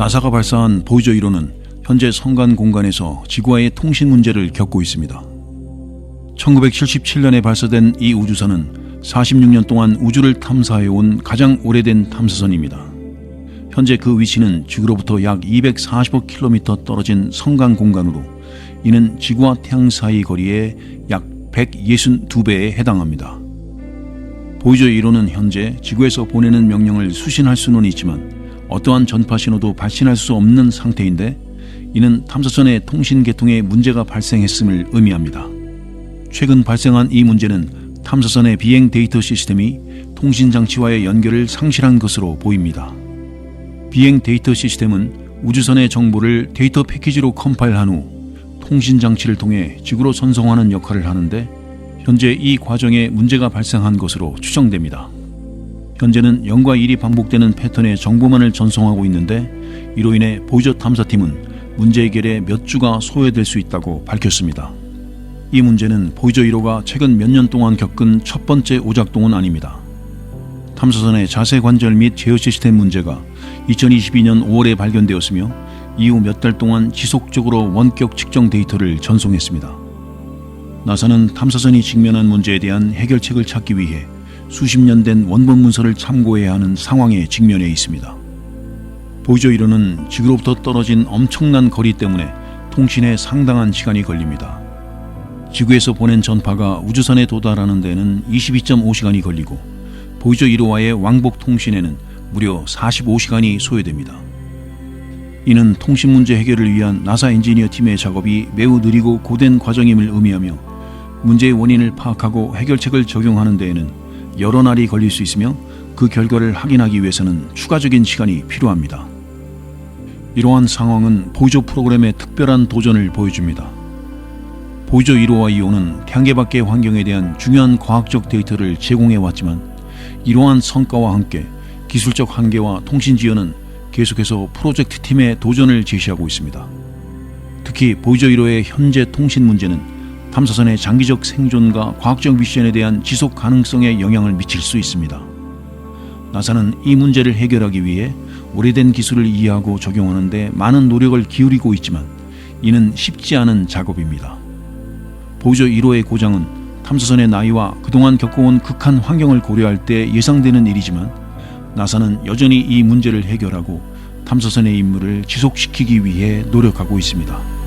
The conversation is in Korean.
나사가 발사한 보이저 1호는 현재 성간 공간에서 지구와의 통신 문제를 겪고 있습니다. 1977년에 발사된 이 우주선은 46년 동안 우주를 탐사해 온 가장 오래된 탐사선입니다. 현재 그 위치는 지구로부터 약 245km 떨어진 성간 공간으로 이는 지구와 태양 사이 거리의 약 162배에 해당합니다. 보이저 1호는 현재 지구에서 보내는 명령을 수신할 수는 있지만 어떠한 전파 신호도 발신할 수 없는 상태인데 이는 탐사선의 통신 계통에 문제가 발생했음을 의미합니다. 최근 발생한 이 문제는 탐사선의 비행 데이터 시스템이 통신 장치와의 연결을 상실한 것으로 보입니다. 비행 데이터 시스템은 우주선의 정보를 데이터 패키지로 컴파일한 후 통신 장치를 통해 지구로 전송하는 역할을 하는데 현재 이 과정에 문제가 발생한 것으로 추정됩니다. 현재는 0과 1이 반복되는 패턴의 정보만을 전송하고 있는데 이로 인해 보이저 탐사팀은 문제 해결에 몇 주가 소요될 수 있다고 밝혔습니다. 이 문제는 보이저 1호가 최근 몇 년 동안 겪은 첫 번째 오작동은 아닙니다. 탐사선의 자세 관절 및 제어 시스템 문제가 2022년 5월에 발견되었으며 이후 몇 달 동안 지속적으로 원격 측정 데이터를 전송했습니다. 나사는 탐사선이 직면한 문제에 대한 해결책을 찾기 위해 수십 년 된 원본 문서를 참고해야 하는 상황에 직면해 있습니다. 보이저 1호는 지구로부터 떨어진 엄청난 거리 때문에 통신에 상당한 시간이 걸립니다. 지구에서 보낸 전파가 우주선에 도달하는 데는 22.5시간이 걸리고 보이저 1호와의 왕복 통신에는 무려 45시간이 소요됩니다. 이는 통신 문제 해결을 위한 나사 엔지니어 팀의 작업이 매우 느리고 고된 과정임을 의미하며 문제의 원인을 파악하고 해결책을 적용하는 데에는 여러 날이 걸릴 수 있으며 그 결과를 확인하기 위해서는 추가적인 시간이 필요합니다. 이러한 상황은 보이저 프로그램의 특별한 도전을 보여줍니다. 보이저 1호와 2호는 태양계 밖의 환경에 대한 중요한 과학적 데이터를 제공해 왔지만 이러한 성과와 함께 기술적 한계와 통신 지연은 계속해서 프로젝트 팀의 도전을 제시하고 있습니다. 특히 보이저 1호의 현재 통신 문제는 탐사선의 장기적 생존과 과학적 미션에 대한 지속 가능성에 영향을 미칠 수 있습니다. 나사는 이 문제를 해결하기 위해 오래된 기술을 이해하고 적용하는 데 많은 노력을 기울이고 있지만 이는 쉽지 않은 작업입니다. 보이저 1호의 고장은 탐사선의 나이와 그동안 겪어온 극한 환경을 고려할 때 예상되는 일이지만 나사는 여전히 이 문제를 해결하고 탐사선의 임무를 지속시키기 위해 노력하고 있습니다.